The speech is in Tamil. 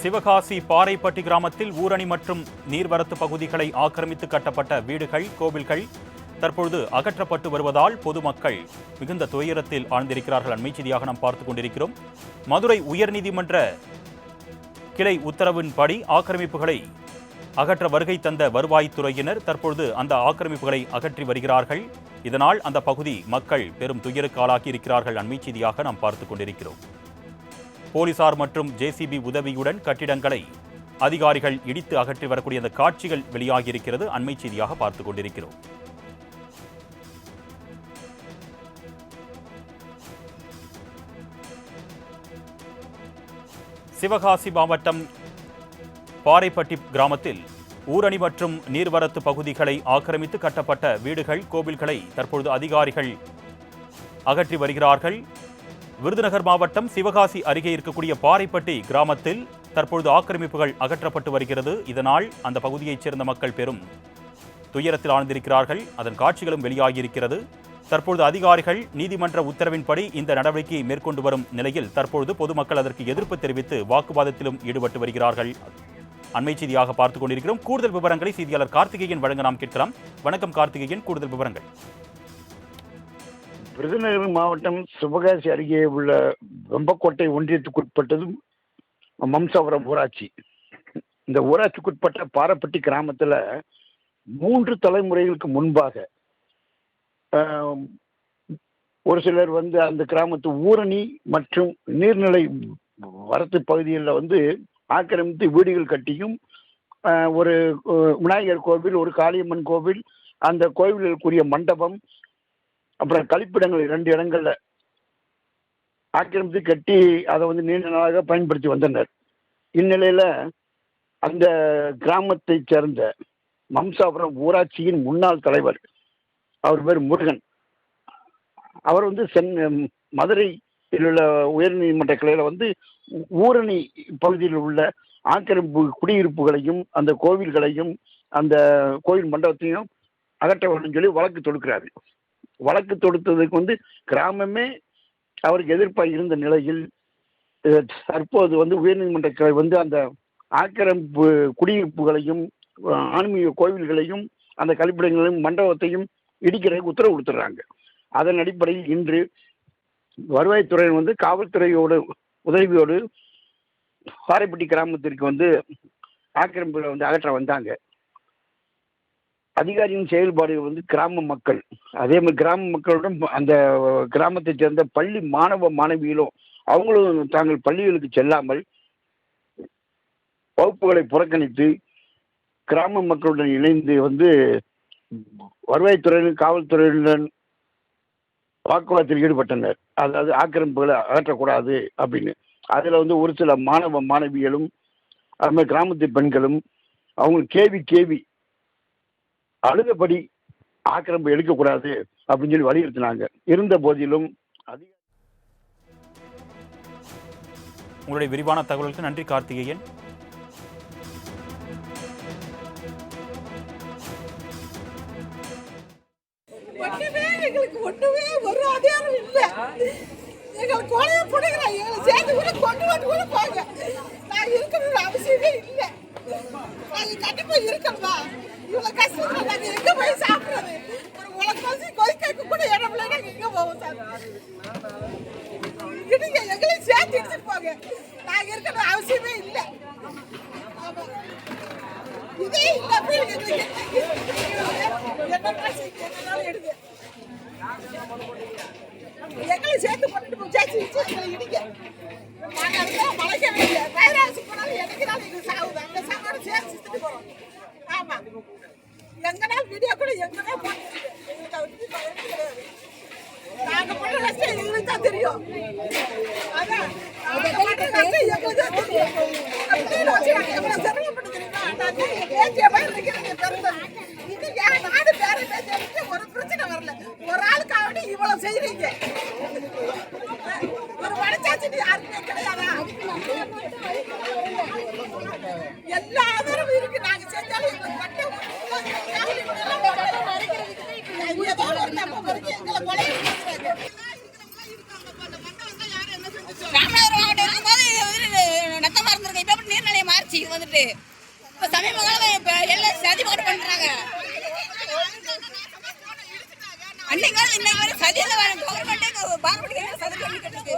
சிவகாசி பாறைப்பட்டி கிராமத்தில் ஊரணி மற்றும் நீர்வரத்து பகுதிகளை ஆக்கிரமித்து கட்டப்பட்ட வீடுகள் கோவில்கள் தற்பொழுது அகற்றப்பட்டு வருவதால் பொதுமக்கள் மிகுந்த துயரத்தில் ஆழ்ந்திருக்கிறார்கள். அண்மை செய்தியாக நாம் பார்த்துக் கொண்டிருக்கிறோம். மதுரை உயர்நீதிமன்ற கிளை உத்தரவின்படி ஆக்கிரமிப்புகளை அகற்ற வருகை தந்த வருவாய்த்துறையினர் தற்பொழுது அந்த ஆக்கிரமிப்புகளை அகற்றி வருகிறார்கள். இதனால் அந்த பகுதி மக்கள் பெரும் துயருக்கு ஆளாகி இருக்கிறார்கள். அண்மை செய்தியாக நாம் பார்த்துக் கொண்டிருக்கிறோம். போலீசார் மற்றும் ஜேசிபி உதவியுடன் கட்டிடங்களை அதிகாரிகள் இடித்து அகற்றி வரக்கூடிய அந்த காட்சிகள் வெளியாகியிருக்கிறது. அண்மை செய்தியாக பார்த்துக் கொண்டிருக்கிறோம். சிவகாசி மாவட்டம் பாறைப்பட்டி கிராமத்தில் ஊரணி மற்றும் நீர்வரத்து பகுதிகளை ஆக்கிரமித்து கட்டப்பட்ட வீடுகள் கோவில்களை தற்பொழுது அதிகாரிகள் அகற்றி வருகிறார்கள். விருதுநகர் மாவட்டம் சிவகாசி அருகே இருக்கக்கூடிய பாறைப்பட்டி கிராமத்தில் தற்பொழுது ஆக்கிரமிப்புகள் அகற்றப்பட்டு வருகிறது. இதனால் அந்த பகுதியைச் சேர்ந்த மக்கள் பெரும் துயரத்தில் ஆழ்ந்திருக்கிறார்கள். அதன் காட்சிகளும் வெளியாகியிருக்கிறது. தற்பொழுது அதிகாரிகள் நீதிமன்ற உத்தரவின்படி இந்த நடவடிக்கையை மேற்கொண்டு வரும் நிலையில் தற்பொழுது பொதுமக்கள் அதற்கு எதிர்ப்பு தெரிவித்து வாக்குவாதத்திலும் ஈடுபட்டு வருகிறார்கள். அண்மை செய்தியாக பார்த்துக் கொண்டிருக்கிறோம். கூடுதல் விவரங்களை செய்தியாளர் கார்த்திகேயன் வழங்க நாம் கேட்கலாம். வணக்கம் கார்த்திகேயன். கூடுதல் விவரங்கள். விருதுநகர் மாவட்டம் சிவகாசி அருகே உள்ள வெம்பக்கோட்டை ஒன்றியத்துக்குட்பட்டதும் மம்சாபுரம் ஊராட்சி. இந்த ஊராட்சிக்குட்பட்ட பாரப்பட்டி கிராமத்தில் மூன்று தலைமுறைகளுக்கு முன்பாக ஒரு சிலர் வந்து அந்த கிராமத்து ஊரணி மற்றும் நீர்நிலை வரத்து பகுதிகளில் வந்து ஆக்கிரமித்து வீடுகள் கட்டியும் ஒரு விநாயகர் கோவில் ஒரு காளியம்மன் கோவில் அந்த கோவிலுக்குரிய மண்டபம் அப்புறம் கழிப்பிடங்கள் இரண்டு இடங்களில். ஆக்கிரமித்து கட்டி அதை வந்து நீண்ட நாளாக பயன்படுத்தி வந்தனர். இந்நிலையில் அந்த கிராமத்தைச் சேர்ந்த மம்சாபுரம் ஊராட்சியின் முன்னாள் தலைவர் அவர் பேர் முருகன். அவர் வந்து சென் மதுரையில் உள்ள உயர்நீதிமன்ற கிளையில் வந்து ஊரணி பகுதியில் உள்ள ஆக்கிரமிப்பு குடியிருப்புகளையும் அந்த கோவில்களையும் அந்த கோவில் மண்டபத்தையும் அகற்ற வேண்டும் சொல்லி வழக்கு தொடுக்கிறாரு. வழக்கு தொடுத்ததுக்கு வந்து கிராமமே அவருக்கு எதிர்ப்பாக இருந்த நிலையில் தற்போது வந்து உயர்நீதிமன்ற கிளை வந்து அந்த ஆக்கிரமிப்பு குடியிருப்புகளையும் ஆன்மீக கோவில்களையும் அந்த கழிப்பிடங்களையும் மண்டபத்தையும் இடிக்கிறதுக்கு உத்தரவு கொடுத்துட்றாங்க. அதன் அடிப்படையில் இன்று வருவாய்த்துறையின் வந்து காவல்துறையோடு உதவியோடு பாறைப்பட்டி கிராமத்திற்கு வந்து ஆக்கிரமிப்புகளை வந்து அகற்ற வந்தாங்க. அதிகாரியின் செயல்பாடு வந்து கிராம மக்கள். அதே மாதிரி கிராம மக்களுடன் அந்த கிராமத்தைச் சேர்ந்த பள்ளி மாணவ மாணவிகளும் அவங்களும் தாங்கள் பள்ளிகளுக்கு செல்லாமல் வகுப்புகளை புறக்கணித்து கிராம மக்களுடன் இணைந்து வந்து வருவாய்த்துறையினர் காவல்துறையினர் வாக்குவாதத்தில் ஈடுபட்டனர். அதாவது ஆக்கிரமிப்புகளை அகற்றக்கூடாது அப்படின்னு. அதில் வந்து ஒரு சில மாணவ மாணவிகளும் அது மாதிரி கிராமத்து பெண்களும் அவங்க கேவி கேவி அழுதபடி ஆக்கிரமிப்பு எடுக்கக்கூடாது அப்படின்னு சொல்லி வலியுறுத்தினாங்க. இருந்த போதிலும் அதிக உங்களுடைய விரிவான தகவலுக்கு நன்றி கார்த்திகேயன். ஒண்ணுமே எங்களுக்கு ஒண்ணுமே ஒரு அதிகாரம் இல்ல. எங்களை கொலைய பிடிக்கிறாங்க எங்களை சேர்த்து கூட கொண்டு வந்து கூட போங்க நாங்க இருக்கணும்னு அவசியமே இல்ல நாங்க கண்டிப்பா இருக்கணுமா இவ்வளவு கஷ்டத்துல நாங்க எங்க போய் சாப்பிடுறது ஒரு உலக பசி கொதிக்க கூட இடம் இல்லை நாங்க எங்க போவோம் சார் இடிங்க எங்களை சேர்த்து எடுத்துட்டு போங்க நாங்க இருக்கணும் அவசியமே இல்லை இதே இல்ல அப்படி எடுங்க எங்களை சேர்த்து பண்ணிட்டு போய் எங்களை இடிங்க நாங்க அதுக்கெல்லாம் மலைக்கவே இல்லை வைராசி போனாலும் என்னைக்குனாலும் எங்களுக்கு சாகுது அந்த சாப்பாடு சேர்த்து செத்துட்டு போறோம் ஆமா எங்கனாலும் வீடியோ கூட எங்கன்னா போட்டு எங்களுக்கு அவர் வீட்டுல இருந்து கிடையாது நாங்க பண்ற கஷ்டம் எங்களுக்கு தான் தெரியும். இது ஒரு பிரச்சனை வரல. ஒரு ஆளுக்காக இவ்வளவு ஒரு மனசாட்சி யாருக்குமே கிடையாதா? எல்லா ஆதாரமும் இருக்கு. நாங்க செஞ்சாலும் எங்களுக்கு எங்களை கொலை இருக்குது இப்போ சதி பாட்டு பண்ணுறாங்க அன்னைக்கு இன்னைக்கு வரை சதியில் கவர்மெண்ட்டே பார்ப்பட்டு சதி பண்ணிக்கிட்டு இருக்கு.